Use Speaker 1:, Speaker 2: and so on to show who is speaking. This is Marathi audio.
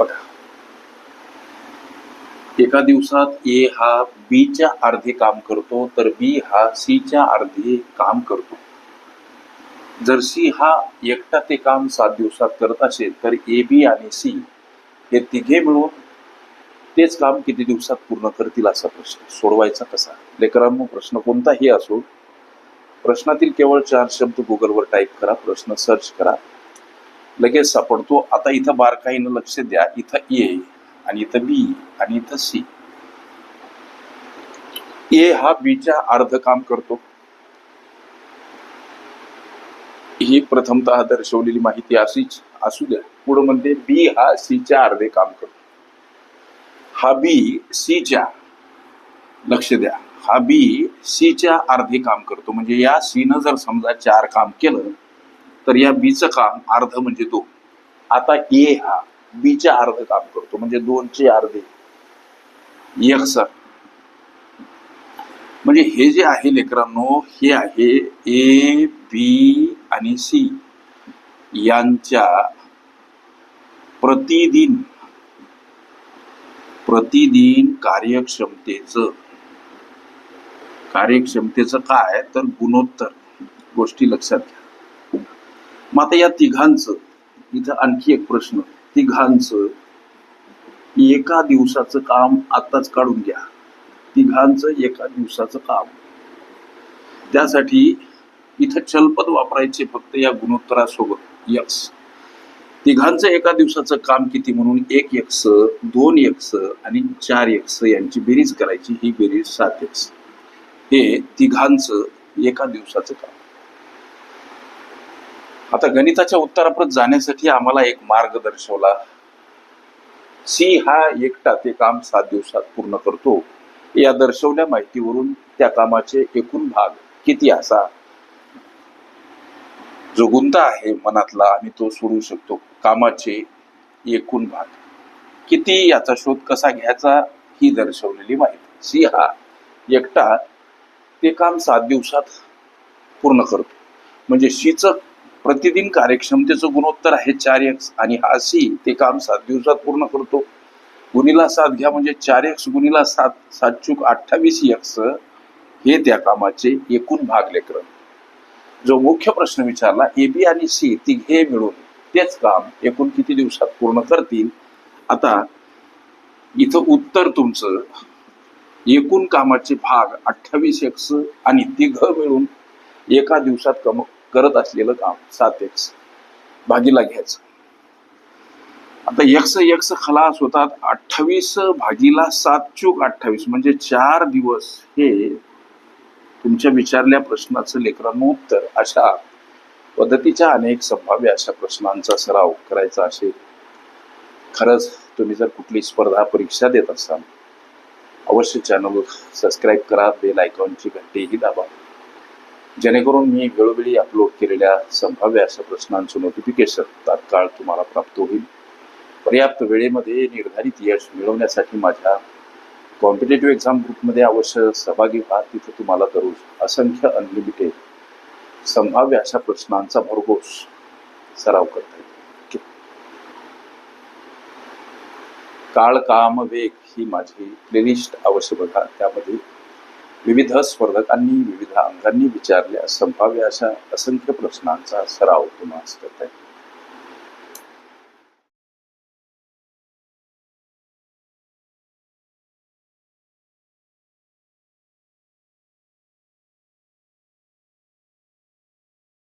Speaker 1: बघा. एका दिवसात ए हा बी च्या अर्धे काम करतो तर बी हा सी च्या अर्धे काम करतो. जर सी हा एकटा ते काम सात दिवसात करत असेल तर ए बी आणि सी हे तिघे मिळून तेच काम किती दिवसात पूर्ण करतील असा प्रश्न सोडवायचा कसा? लेकरांनो प्रश्न कोणताही असो प्रश्नातील केवळ चार शब्द गुगलवर टाईप करा प्रश्न सर्च करा. लगेच सापडतो आता इथं बारकाईनं लक्ष द्या इथं ए आणि इथं बी आणि इथं सी. ए हा बीच्या अर्ध काम करतो. ही प्रथमतः दर्शवलेली माहिती अशीच असू द्या. पुढे म्हणते बी हा सीच्या अर्धे काम करतो. हा बी सीच्या लक्ष द्या. हा बी सीच्या अर्धे काम करतो. म्हणजे या सीनं जर समजा चार काम केलं तर या बीचं काम अर्ध म्हणजे दोन आता ए हा बीच्या अर्ध काम करतो म्हणजे दोनचे अर्धे. यक्सर म्हणजे हे जे आहे लेकरांनो हे आहे ए बी आणि सी यांच्या प्रतिदिन प्रतिदिन कार्यक्षमतेच. कार्यक्षमतेचं काय? तर गुणोत्तर. गोष्टी लक्षात घ्या. मग आता या तिघांचं इथं आणखी एक प्रश्न तिघांचं एका दिवसाचं काम आत्ताच काढून घ्या. तिघांचं एका दिवसाचं काम. त्यासाठी इथं चलपद वापरायचे फक्त या गुणोत्तरासोबत यक्स. तिघांचं एका दिवसाचं काम किती म्हणून एक यक्स दोन यक्स आणि चार यक्स यांची बेरीज करायची ही बेरीज सात यक्स. हे तिघांचं एका दिवसाचं काम. आता गणिताच्या उत्तराप्रत जाण्यासाठी आम्हाला एक मार्ग दर्शवला. सी हा एकटा ते काम सात दिवसात पूर्ण करतो. या दर्शवल्या माहितीवरून त्या कामाचे एकूण भाग किती असा? जो गुंता आहे मनातला आणि तो सोडू शकतो. कामाचे एकूण भाग. किती याचा शोध कसा घ्यायचा ही दर्शवलेली माहिती. सी हा एकटा ते काम सात दिवसात पूर्ण करतो. म्हणजे शीचं प्रतिदिन कार्यक्षमतेचं गुणोत्तर आहे चार एक्स आणि हा सी ते काम सात दिवसात पूर्ण करतो. गुणीला सात घ्या म्हणजे चार एक्स गुणीला सात सात चूक अठ्ठावीस एक्स हे त्या कामाचे एकूण भाग लेकर जो मुख्य प्रश्न विचारला ए बी आणि सी तिघे मिळून तेच काम एकूण किती दिवसात पूर्ण करतील? आता इथं उत्तर तुमचं एकूण कामाचे भाग अठ्ठावीस एक्स आणि तिघ मिळून एका दिवसात कम करत असलेलं काम सात एक्स भागीला घ्यायचं. आता यक्ष यक्ष खलास होतात अठ्ठावीस भागीला सात चूक अठ्ठावीस म्हणजे चार दिवस हे तुमच्या विचारल्या प्रश्नाचं लेकरांनो उत्तर. अशा पद्धतीच्या अनेक संभाव्य अशा प्रश्नांचा सराव करायचा असेल. खरंच तुम्ही जर कुठली स्पर्धा परीक्षा देत असाल अवश्य चॅनल सबस्क्राईब करा बेल आयकॉनची घंटीही दाबा. जेणेकरून मी वेळोवेळी अपलोड केलेल्या संभाव्य अशा प्रश्नांचं नोटिफिकेशन तात्काळ तुम्हाला प्राप्त होईल. पर्याप्त वेळेमध्ये निर्धारित यश मिळवण्यासाठी माझ्या कॉम्पिटेटिव्ह एक्झाम ग्रुपमध्ये अवश्य सहभागी व्हा. तिथे तुम्हाला दररोज असंख्य अनलिमिटेड संभाव्य अशा प्रश्नांचा भरघोस सराव करता येईल. काळ काम वेग ही माझी प्लेलिस्ट अवश्य बघा. त्यामध्ये विविध स्पर्धकांनी विविध अंगांनी विचारल्या संभाव्य अशा असंख्य प्रश्नांचा सराव तुम्हाला करत आहे